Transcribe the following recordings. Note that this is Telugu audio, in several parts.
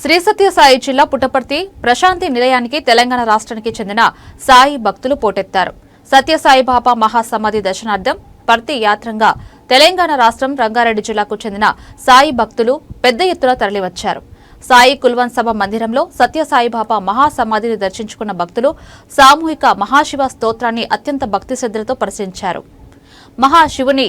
శ్రీ సత్య సాయి జిల్లా పుట్టపర్తి ప్రశాంతి నిలయానికి తెలంగాణ రాష్ట్రానికి చెందిన సాయి భక్తులు పోటెత్తారు. సత్యసాయి బాబా మహాసమాధి దర్శనార్థం పర్తి యాత్రంగా తెలంగాణ రాష్ట్రం రంగారెడ్డి జిల్లాకు చెందిన సాయి భక్తులు పెద్ద ఎత్తున తరలివచ్చారు. సాయి కుల్వన్ సభ మందిరంలో సత్యసాయిబాబా మహాసమాధిని దర్శించుకున్న భక్తులు సామూహిక మహాశివ స్తోత్రాన్ని అత్యంత భక్తి శ్రద్ధలతో పరిశీలించారు. మహాశివుని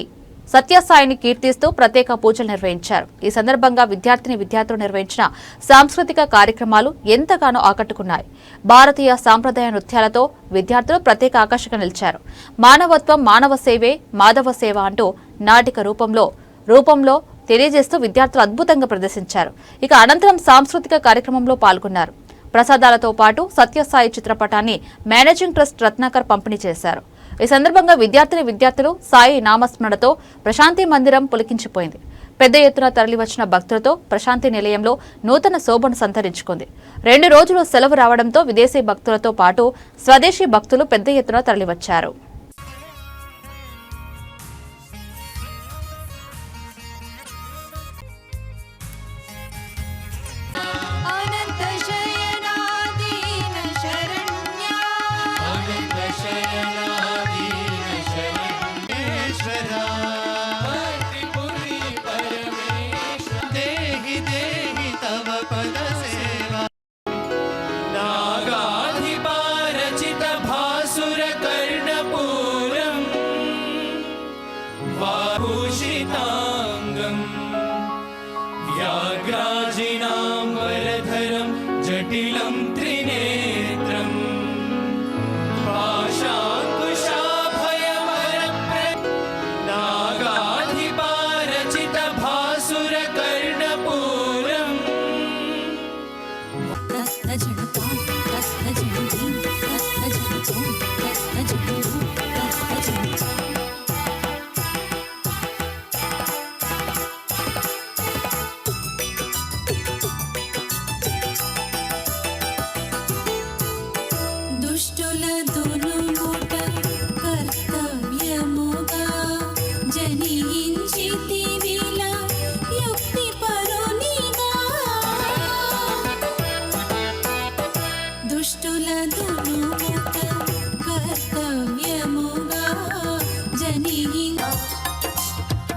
సత్యసాయిని కీర్తిస్తూ ప్రత్యేక పూజలు నిర్వహించారు. ఈ సందర్భంగా విద్యార్థిని విద్యార్థులు నిర్వహించిన సాంస్కృతిక కార్యక్రమాలు ఎంతగానో ఆకట్టుకున్నాయి. భారతీయ సాంప్రదాయ నృత్యాలతో విద్యార్థులు ప్రత్యేక ఆకర్షణ నిలిచారు. మానవత్వం మానవ సేవే మాధవ సేవ అంటూ నాటిక రూపంలో రూపంలో తెలియజేస్తూ విద్యార్థులు అద్భుతంగా ప్రదర్శించారు. ఇక అనంతరం సాంస్కృతిక కార్యక్రమంలో పాల్గొన్నారు. ప్రసాదాలతో పాటు సత్యసాయి చిత్రపటాన్ని మేనేజింగ్ ట్రస్ట్ రత్నాకర్ పంపిణీ చేశారు. ఈ సందర్భంగా విద్యార్థిని విద్యార్థులు సాయి నామస్మరణతో ప్రశాంతి మందిరం పులికించిపోయింది. పెద్ద ఎత్తున తరలివచ్చిన భక్తులతో ప్రశాంతి నిలయంలో నూతన శోభను సంతరించుకుంది. రెండు రోజులు సెలవు రావడంతో విదేశీ భక్తులతో పాటు స్వదేశీ భక్తులు పెద్ద ఎత్తున తరలివచ్చారు. Imagina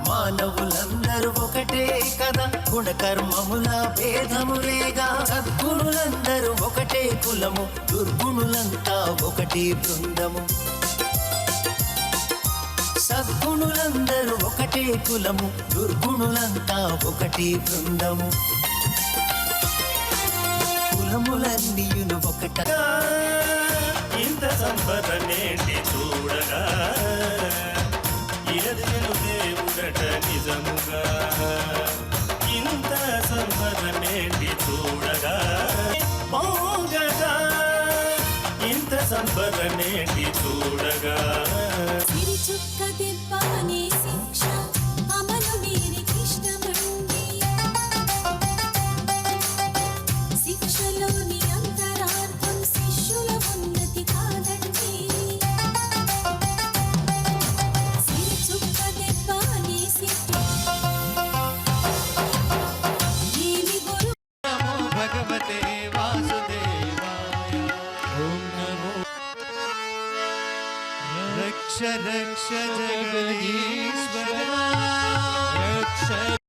మానవులందరూ ఒకటే కదా గుణకర్మముల భేదములేగా. సద్గుణులందరూ ఒకటే కులము దుర్గుణులంతా ఒకటి బృందము. సద్గుణులందరూ ఒకటే కులము దుర్గుణులంతా ఒకటి బృందము. కులములన్నీయును ఒకట. ఇంత సంపదనేంటి చూడగా ఇరదిను దేవుడట నిజముగా. ఇంత సంపదనేంటి చూడగా పోగగా. ఇంత సంపదనేంటి చూడగా. শিক্ষা দিব্যানী रक्ष रक्ष जगदीश्वर रक्ष